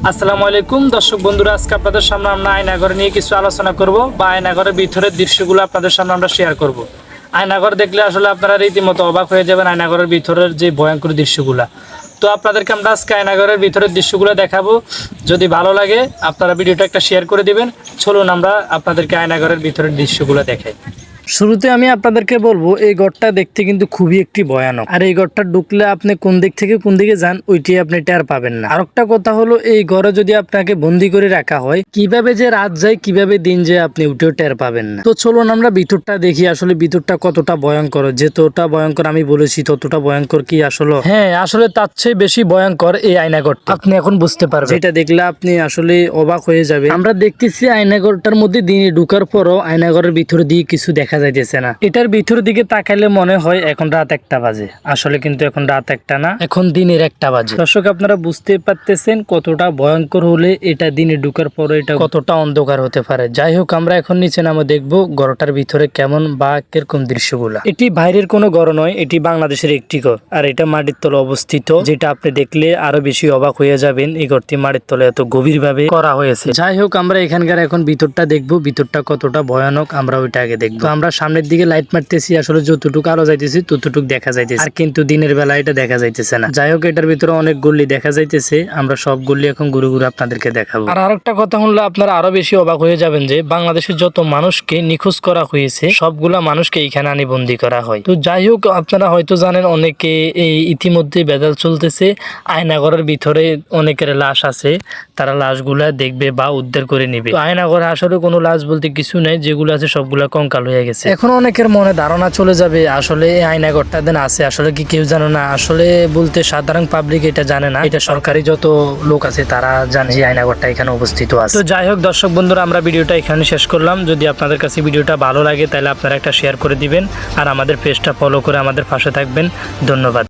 আসসালামু আলাইকুম। দর্শক বন্ধুরা, আজকে আপনাদের সামনে আমরা আয়নাঘর নিয়ে কিছু আলোচনা করব বা আয়নাঘরের ভিতরের দৃশ্যগুলো আপনাদের সামনে আমরা শেয়ার করব। আয়নাঘর দেখলে আসলে আপনারা রীতিমতো অবাক হয়ে যাবেন আয়নাঘরের ভিতরের যে ভয়ঙ্কর দৃশ্যগুলা। তো আপনাদেরকে আমরা আজকে আয়নাঘরের ভিতরের দৃশ্যগুলো দেখাবো। যদি ভালো লাগে, আপনারা ভিডিওটা একটা শেয়ার করে দিবেন। চলুন আমরা আপনাদেরকে আয়নাঘরের ভিতরের দৃশ্যগুলো দেখাই। শুরুতে আমি আপনাদেরকে বলব এই ঘরটা দেখতে কিন্তু খুবই একটি ভয়ানক। আর এই ঘরটা ঢুকলে আপনি কোন দিক থেকে কোন দিকে যান ওইটি আপনি টের পাবেন না। আর একটা কথা হলো এই ঘরে যদি আপনাকে বন্দি করে রাখা হয় কীভাবে যে রাত যায় কীভাবে দিন যায় আপনি উঠেও টের পাবেন না। তো চলুন আমরা ভিতরটা দেখি আসলে ভিতরটা কতটা ভয়ঙ্কর। যেতটা ভয়ঙ্কর আমি বলেছি ততটা ভয়ঙ্কর কি আসলে? হ্যাঁ আসলে তার চেয়ে বেশি ভয়ঙ্কর এই আয়নাঘরটা আপনি এখন বুঝতে পারবেন। এটা দেখলে আপনি আসলে অবাক হয়ে যাবে আমরা দেখতেছি আয়নাঘরটার মধ্যে দিনে ঢুকার পরও আয়নাঘরের ভিতর দিয়ে কিছু দেখা যাইতেছে না। এটার ভিতর দিকে তাকাইলে মনে হয় এখন রাত একটা বাজে। আসলে কিন্তু এখন রাত একটা না, এখন দিনের একটা বাজে। দর্শক, আপনারা বুঝতে পারতেছেন কতটা ভয়ঙ্কর হলে এটা দিনে ঢুকার পরে এটা কতটা অন্ধকার হতে পারে। যাই হোক, আমরা এখন নিচে নামে দেখব ঘরটার ভিতরে কেমন বা কীরকম দৃশ্যগুলা। এটি বাইরের কোনো ঘর নয়, এটি বাংলাদেশের একটি ঘর আর এটা মাটির তলে অবস্থিত, যেটা আপনি দেখলে আরও বেশি অবাক হয়ে যাবেন এই ঘরটি মাটির তলে এত গভীর ভাবে করা হয়েছে। যাই হোক, আমরা এখানকার এখন ভিতরটা দেখব, ভিতরটা কতটা ভয়ানক, আমরা ওইটা আগে দেখব। আমরা সামনের দিকে লাইট মারতেছি, আসলে যতটুকু আলো যাইতেছি ততটুকু দেখা যাইতেছে। আর কিন্তু দিনের বেলা এটা দেখা যাইতেছে না। যাই হোক, এটার ভিতরে অনেক গুলি দেখা যাইতেছে। আমরা সব গুলি এখন ঘুরে ঘুরে আপনাদেরকে দেখাবো। আর আরেকটা কথা হলো, আপনারা আরও বেশি অবাক হয়ে যাবেন যে, বাংলাদেশের যত মানুষকে নিখোঁজ করা হয়েছে, সবগুলা মানুষকে এইখানে আনি বন্দি করা হয়। তো যাই হোক, আপনারা হয়তো জানেন, অনেকে এই ইতিমধ্যে বেদাল চলতেছে। আয়নাগরের ভিতরে অনেকের লাশ আছে। তারা লাশগুলা দেখবে বা উদ্ধার করে নিবে। আয়নাগরে আসলে কোনো লাশ বলতে কিছু নেই। যেগুলো আছে সবগুলা কঙ্কাল হয়ে গেছে এখন অনেকের মনে ধারণা চলে যাবে আসলে এই আয়নাগরটা দেন আছে আসলে কি কেউ জানে না। আসলে বলতে সাধারণ পাবলিক এটা জানে না। এটা সরকারি যত লোক আছে তারা জানে যে আয়নাগরটা এখানে অবস্থিত আছে। তো যাই হোক দর্শক বন্ধুরা আমরা ভিডিওটা এখানে শেষ করলাম। যদি আপনাদের কাছে ভিডিওটা ভালো লাগে তাহলে আপনারা একটা শেয়ার করে দিবেন। আর আমাদের পেজটা ফলো করে আমাদের পাশে থাকবেন। ধন্যবাদ।